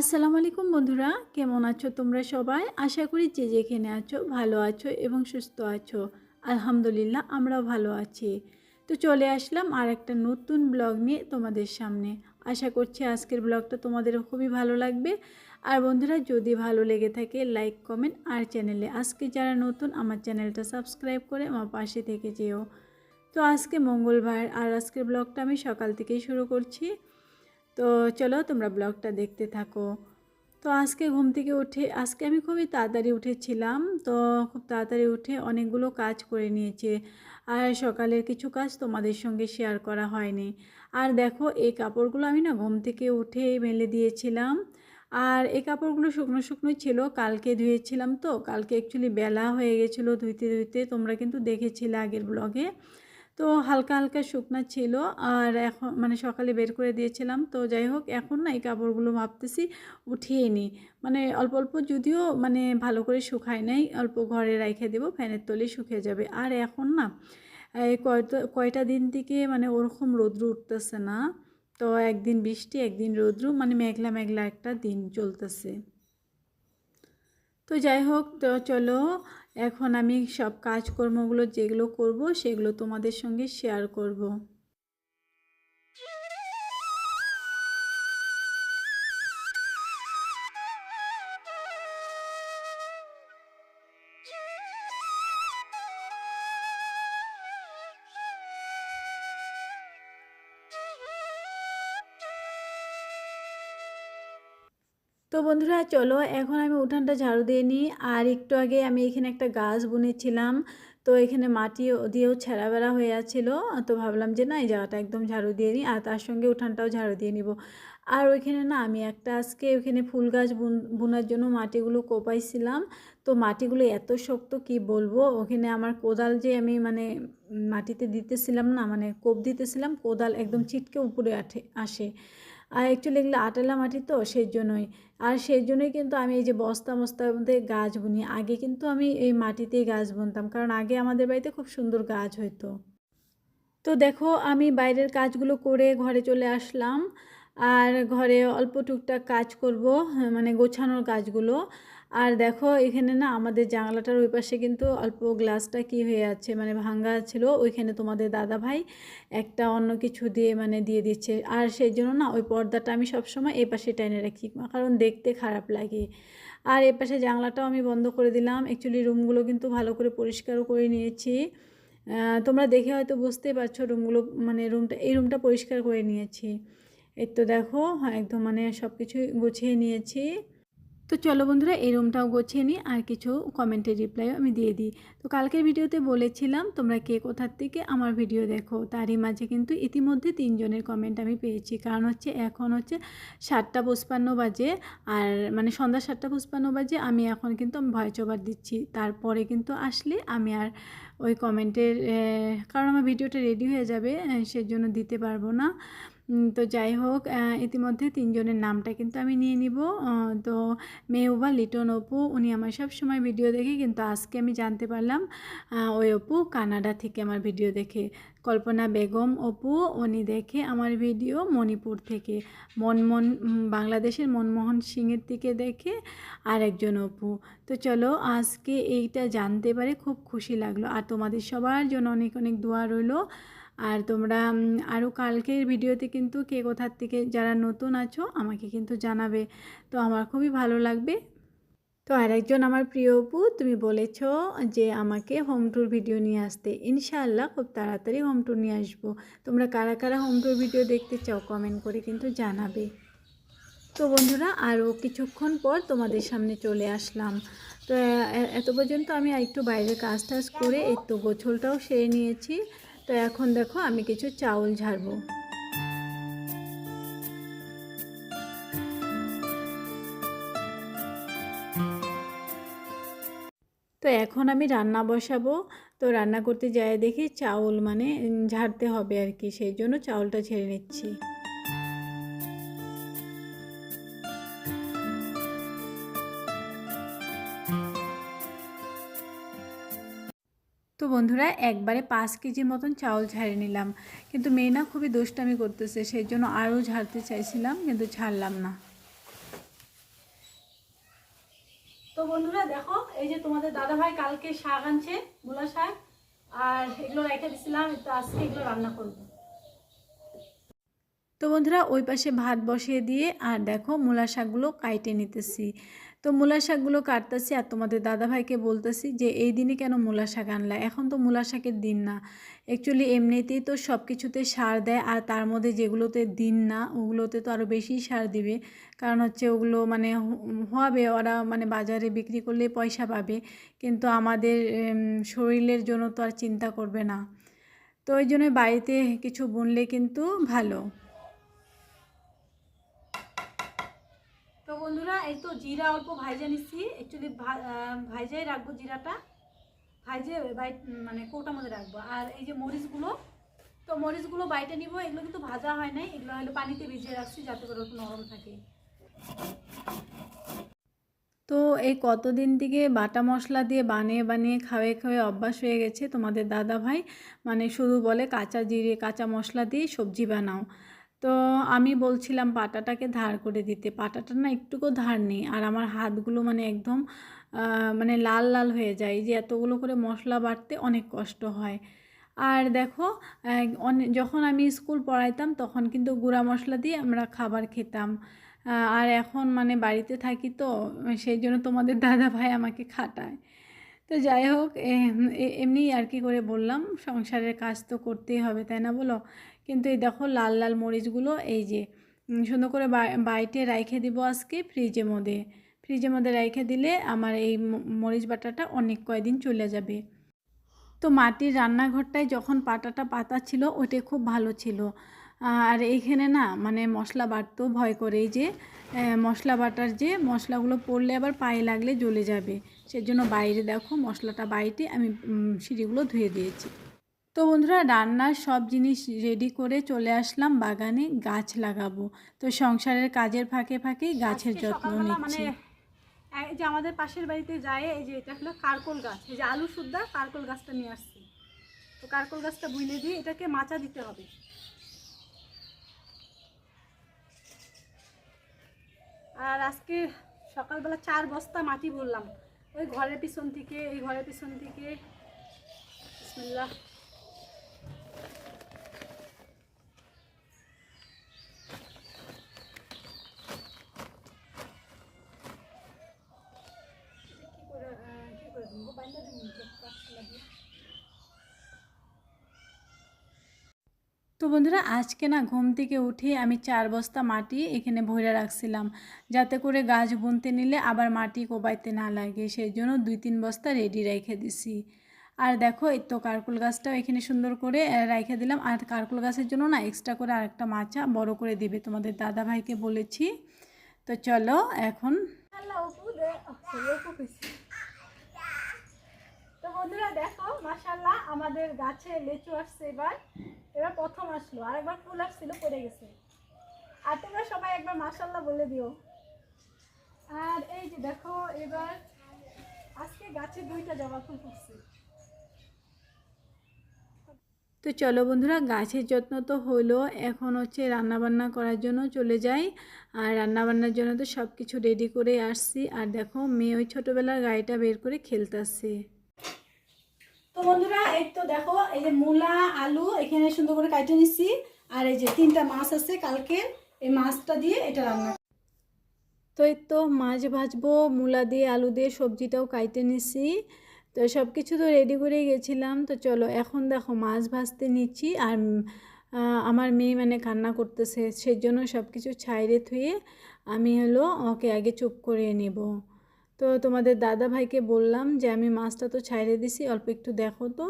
আসসালামু আলাইকুম বন্ধুরা, কেমন আছো তোমরা সবাই? আশা করি যে যেখানে আছো ভালো আছো এবং সুস্থ আছো। আলহামদুলিল্লাহ, আমরাও ভালো আছি। তো চলে আসলাম আর একটা নতুন ব্লগ নিয়ে তোমাদের সামনে। আশা করছি আজকের ব্লগটা তোমাদের খুবই ভালো লাগবে। আর বন্ধুরা, যদি ভালো লেগে থাকে, লাইক, কমেন্ট আর চ্যানেলে আজকে যারা নতুন, আমার চ্যানেলটা সাবস্ক্রাইব করে আমার পাশে থেকে যেও। তো আজকে মঙ্গলবার আর আজকের ব্লগটা আমি সকাল থেকেই শুরু করছি। তো চলো তোমরা ব্লগটা দেখতে থাকো। তো আজকে ঘুম থেকে উঠে, আজকে আমি খুবই তাড়াতাড়ি উঠেছিলাম। তো খুব তাড়াতাড়ি উঠে অনেকগুলো কাজ করে নিয়েছে। আর সকালের কিছু কাজ তোমাদের সঙ্গে শেয়ার করা হয়নি। আর দেখো, এই কাপড়গুলো আমি না ঘুম থেকে উঠে মেলে দিয়েছিলাম। আর এই কাপড়গুলো শুকনো শুকনো ছিল, কালকে ধুয়েছিলাম তো, কালকে অ্যাকচুয়ালি বেলা হয়ে গেছিল ধুইতে ধুইতে, তোমরা কিন্তু দেখেছিলে আগের ব্লগে তো হালকা হালকা শুকনা ছিল আর এখন মানে সকালে বের করে দিয়েছিলাম। তো যাই হোক, এখন না এই কাপড়গুলো ভাবতেছি উঠিয়ে নিই। মানে অল্প অল্প যদিও মানে ভালো করে শুকায় নাই, অল্প ঘরে রেখে দেবো, ফ্যানের তলে শুকিয়ে যাবে। আর এখন না এই কয়টা কয়টা দিন থেকে মানে ওরকম রৌদ্র উঠতেছে না। তো একদিন বৃষ্টি, একদিন রৌদ্র মানে মেঘলা মেঘলা একটা দিন চলতেছে। তো যাই হোক তো চলো, এখন আমি সব কাজকর্মগুলো যেগুলো করব, সেগুলো তোমাদের সঙ্গে শেয়ার করব। তো বন্ধুরা চলো এখন আমি উঠানটা ঝাড়ু দিয়ে নিই। আর একটু আগে আমি এখানে একটা গাছ বুনেছিলাম, তো এখানে মাটি দিয়েও ছেঁড়া বেড়া হয়ে আছিল। তো ভাবলাম যে না, এই জায়গাটা একদম ঝাড়ু দিয়ে নিই, আর তার সঙ্গে উঠানটাও ঝাড়ু দিয়ে নিব। আর ওইখানে না, আমি একটা আজকে ওইখানে ফুল গাছ বোনার জন্য মাটিগুলো কোপাইছিলাম। তো মাটিগুলো এত শক্ত কি বলব? ওখানে আমার কোদাল যে আমি মানে মাটিতে দিতেছিলাম না মানে কোপ দিতেছিলাম, কোদাল একদম ছিটকে উপরে আঠে, আসে। আর অ্যাকচুয়ালি এগুলো আটেলা মাটি তো সেই জন্যই আর সেই জন্যই কিন্তু আমি এই যে বস্তা বস্তার মধ্যে গাছ বুনি। আগে কিন্তু আমি এই মাটিতেই গাছ বুনতাম, কারণ আগে আমাদের বাড়িতে খুব সুন্দর গাছ হইতো। তো দেখো, আমি বাইরের কাজগুলো করে ঘরে চলে আসলাম। আর ঘরে অল্প টুকটাক কাজ করব মানে গোছানোর কাজগুলো। আর দেখো এখানে না আমাদের জানলাটার ওই পাশে কিন্তু অল্প গ্লাসটা কি হয়ে আছে মানে ভাঙ্গা ছিল, ওইখানে তোমাদের দাদা ভাই একটা অন্য কিছু দিয়ে মানে দিয়ে দিচ্ছে। আর সেই জন্য না ওই পর্দাটা আমি সবসময় এই পাশে টেনে রাখি, কারণ দেখতে খারাপ লাগে। আর এ পাশে জানলাটাও আমি বন্ধ করে দিলাম অ্যাকচুয়ালি রুমগুলো কিন্তু ভালো করে পরিষ্কারও করে নিয়েছি। তোমরা দেখে হয়তো বুঝতেই পারছ রুমগুলো মানে রুমটা এই রুমটা পরিষ্কার করে নিয়েছি। এই তো দেখো একদম মানে সব কিছুই গুছিয়ে নিয়েছি। তো চলো বন্ধুরা, এই রুমটাও গোছিয়ে নিই। আর কিছু কমেন্টের রিপ্লাইও আমি দিয়ে দিই। তো কালকের ভিডিওতে বলেছিলাম, তোমরা কে কোথার থেকে আমার ভিডিও দেখো? তারই মাঝে কিন্তু ইতিমধ্যে তিনজনের কমেন্ট আমি পেয়েছি। কারণ হচ্ছে, এখন হচ্ছে সাতটা পুষ্পান্ন বাজে। আর মানে সন্ধ্যা সাতটা পুষ্পান্ন বাজে, আমি এখন কিন্তু ভয়েস ওভার দিচ্ছি। তারপরে কিন্তু আসলে আমি আর ওই কমেন্টের কারণ আমার ভিডিওটা রেডি হয়ে যাবে সেজন্য দিতে পারব না। তো যাই হোক ইতিমধ্যে তিনজনের নামটা কিন্তু আমি নিয়ে নিব। তো মেহুবা লিটন, অপু, উনি আমার সব সময় ভিডিও দেখে, কিন্তু আজকে আমি জানতে পারলাম ওই অপু কানাডা থেকে আমার ভিডিও দেখে। কল্পনা বেগম, অপু, উনি দেখে আমার ভিডিও মণিপুর থেকে। মনমোহন বাংলাদেশের মনমোহন সিংয়ের দিকে দেখে আর একজন অপু। তো চলো, আজকে এইটা জানতে পারে খুব খুশি লাগল। আর তোমাদের সবার জন্য অনেক অনেক দোয়া রইল। আর তোমরা আরও কালকের ভিডিওতে কিন্তু কে কোথার থেকে যারা নতুন আছো আমাকে কিন্তু জানাবে। তো আমার খুবই ভালো লাগবে। তো আরেকজন আমার প্রিয় অপু, তুমি বলেছ যে আমাকে হোম ট্যুর ভিডিও নিয়ে আসতে। ইনশাআল্লাহ খুব তাড়াতাড়ি হোম ট্যুর নিয়ে আসব। তোমরা কারা কারা হোম ট্যুর ভিডিও দেখতে চাও কমেন্ট করে কিন্তু জানাবে। তো বন্ধুরা আরও কিছুক্ষণ পর তোমাদের সামনে চলে আসলাম। তো এত পর্যন্ত আমি একটু বাইরে কাজ টাজ করে একটু গোছলটাও সেরে নিয়েছি। তো এখন দেখো আমি কিছু চাউল ঝাড়বো। তো এখন আমি রান্না বসাবো। তো রান্না করতে যাই দেখি চাউল মানে ঝাড়তে হবে আর কি, সেই জন্য চাউলটা ছেড়ে নিচ্ছি। বন্ধুরা একবারে পাঁচ কেজির মতন চাউল ঝাড়ে নিলাম। কিন্তু মেয়ে না খুবই দুষ্টামি করতেছে সেই জন্য আরও ঝাড়তে চাইছিলাম কিন্তু ছাড়লাম না। তো বন্ধুরা দেখো এই যে তোমাদের দাদা ভাই কালকে শাক আনছে মূলা শাক আর এগুলো রেখে দিছিলাম তো আজকে এগুলো রান্না করব। তো বন্ধুরা ওই পাশে ভাত বসিয়ে দিয়ে আর দেখো মূলা শাকগুলো কাইটে নিতেছি। তো মূলা শাকগুলো কাটতেছি আর তোমাদের দাদাভাইকে বলতেছি যে, এই দিনে কেন মূলা শাক আনলা? এখন তো মূলা শাকের দিন না। অ্যাকচুয়ালি এমনিতেই তো সব কিছুতে সার দেয় আর তার মধ্যে যেগুলোতে দিন না, ওগুলোতে তো আরও বেশি সার দিবে। কারণ হচ্ছে ওগুলো মানে হবে ওরা মানে বাজারে বিক্রি করলে পয়সা পাবে। কিন্তু আমাদের শরীরের জন্য তো আর চিন্তা করবে না। তো ওই জন্য বাড়িতে কিছু বুনলে কিন্তু ভালো তো বন্ধুরা এই তো জিরা অল্প ভাইজা নিচ্ছি। অ্যাকচুয়ালি ভাইজাই রাখব জিরাটা। ভাইজে বাই মানে কৌটার মধ্যে রাখব। আর এই যে মরিচগুলো, তো মরিচগুলো বাইটে নিব। এগুলো কিন্তু ভাজা হয় নাই। এগুলো হলো পানিতে ভিজিয়ে রাখছি যাতে করে একটু নরম থাকে। তো এই কতদিন থেকে বাটা মশলা দিয়ে বানিয়ে বানিয়ে খাওয়ে খাওয়ে অভ্যাস হয়ে গেছে তোমাদের দাদা ভাই মানে শুধু বলে কাঁচা জিরে, কাঁচা মশলা দিয়ে সবজি বানাও। তো আমি বলছিলাম পাটাটাকে ধার করে দিতে। পাটাটা না একটুকু ধার নেই আর আমার হাতগুলো মানে একদম মানে লাল লাল হয়ে যায়। যে এতগুলো করে মশলা বাটতে অনেক কষ্ট হয়। আর দেখো যখন আমি স্কুল পড়াইতাম তখন কিন্তু গুঁড়া মশলা দিয়ে আমরা খাবার খেতাম। আর এখন মানে বাড়িতে থাকি তো, সেই জন্য তোমাদের দাদা ভাই আমাকে খাটায়। তো যাই হোক এমনি আর কি করে বললাম, সংসারের কাজ তো করতেই হবে, তাই না বলো? কিন্তু এই দেখো লাল লাল মরিচগুলো এই যে সুন্দর করে বাইটে রাইখে দিব আজকে ফ্রিজের মধ্যে। ফ্রিজের মধ্যে রাইখে দিলে আমার এই মরিচ বাটাটা অনেক কয়দিন চলে যাবে। তো মাটির রান্নাঘরটায় যখন পাটাটা পাতা ছিল ওইটা খুব ভালো ছিল। আর এইখানে না মানে মশলা বাটতেও ভয় করে এই যে মশলা বাটার যে মশলাগুলো পড়লে আবার পায়ে লাগলে জ্বলে যাবে। সেজন্য বাইরে দেখো মশলাটা বাইটে আমি সিঁড়িগুলো ধুয়ে দিয়েছি। তো বন্ধুরা রান্নার সব জিনিস রেডি করে চলে আসলাম বাগানে গাছ লাগাবো। তো সংসারের কাজের ফাঁকে ফাঁকে গাছের যত্ন নিচ্ছি। এই যে আমাদের পাশের বাড়িতে যায় এই যে এটা হলো কারকোল গাছ এই যে আলু সুদ্ধা কারকোল গাছটা নিয়ে আসছি। তো কারকোল গাছটা বুইলে দিয়ে এটাকে মাচা দিতে হবে। আর আজকে সকালবেলা চার বস্তা মাটি ভরলাম। ওই ঘরের পিছন থেকে এই ঘরের পিছন থেকে বিসমিল্লাহ কি করে আহ, কি করে দিব বাইন্দা দিব গাছগুলা দিয়ে তো বন্ধুরা, আজকে না ঘুম থেকে উঠে আমি চার বস্তা মাটি এখানে ভরে রাখছিলাম, যাতে করে গাছ বুনতে নিলে আবার মাটি কোবাইতে না লাগে। সেই জন্য দুই তিন বস্তা রেডি রেখে দিছি। আর দেখো, এই তো কারকুল গাছটাও এখানে সুন্দর করে রেখে দিলাম। আর কারকুল গাছের জন্য না এক্সট্রা করে আরেকটা মাচা বড় করে দিবে, তোমাদের দাদা ভাইকে বলেছি। তো চলো, এখন বন্ধুরা দেখো মাশাল্লাহ আমাদের গাছে লেচু আসছে এবার। এবার প্রথম আসলো আর একবার ফুল আসছিল, পড়ে গেছে। আর তোমরা সবাই একবার মাশাল্লাহ বলে দিও। আর এই যে দেখো, এবার আজকে গাছে দুইটা জবা ফুল ফুটছে। তো চলো বন্ধুরা, গাছের যত্ন তো হলো, এখন হচ্ছে রান্নাবান্না করার জন্য চলে যাই। আর রান্নাবান্নার জন্য তো সব কিছু রেডি করে আসছি। আর দেখো, মেয়ে ওই ছোটোবেলার গাড়িটা বের করে খেলতেছে। তো দেখো, এই যে মূলা, আলু, এখানে সুন্দর করে কাটে নিচ্ছি আর এই যে তিনটা মাছ আছে কালকে, এই মাছটা দিয়ে এটা রান্না তো এই তো মাছ ভাজবো, মূলা দিয়ে, আলু দিয়ে, সবজিটাও কাইটে নিছি। তো সব কিছু তো রেডি করে গেছিলাম। তো চলো, এখন দেখো মাছ ভাজতে নিচ্ছি। আর আমার মেয়ে মানে কান্না করতেছে, সেজন্য সব কিছু ছাইরে থুয়ে আমি হলো ওকে আগে চুপ করে নেব। তো তোমাদের দাদা ভাইকে বললাম যে আমি মাছটা তো ছাইরে দিছি অল্প একটু দেখো তো।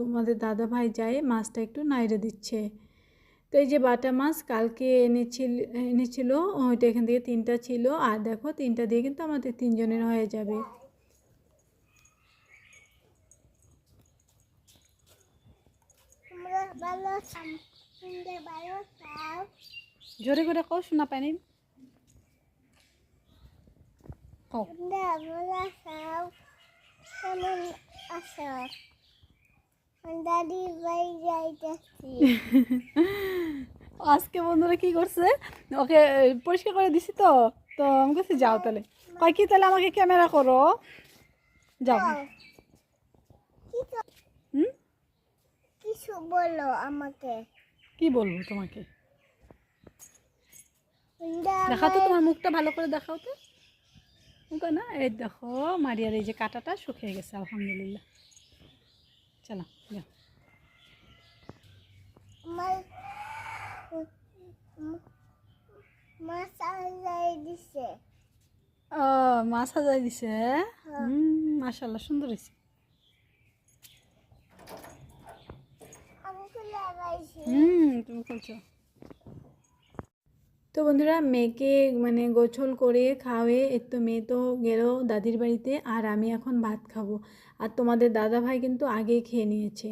তোমাদের দাদা ভাই যায় মাছটা একটু নাইড়ে দিচ্ছে। তো এই যে বাটা মাছ কালকে এনেছিল এনেছিল ওইটা এখান থেকে তিনটা ছিল। আর দেখো তিনটা দিয়ে কিন্তু আমাদের তিনজনের হয়ে যাবে। জোরে করে কও শোনা পাইনি কও তোমরা ভালো আছো কেমন আছো? দাদি বাই যাইতেছি। আজকে বন্ধুরা কি করছে? ওকে পরিষ্কার করে দিছি তো। তো আমি কাছে যাও তাহলে। কয় কি তাহলে আমাকে ক্যামেরা করো? যাও। হুম? কিছু বলো আমাকে। কি বলব তোমাকে? দেখাও তো তোমার মুখটা ভালো করে দেখাও তো। না এই দেখো মারিয়ার এই যে কাটাটা শুকিয়ে গেছে আলহামদুলিল্লাহ। চলো ও মাছ সাজাই দিছে? হুম মাশাল্লাহ সুন্দর হয়েছে হুম তুমি বলছো তো বন্ধুরা মেয়েকে মানে গোছল করে খাওয়ে এর তো মেয়ে তো গেল দাদির বাড়িতে আর আমি এখন ভাত খাব। আর তোমাদের দাদা ভাই কিন্তু আগেই খেয়ে নিয়েছে।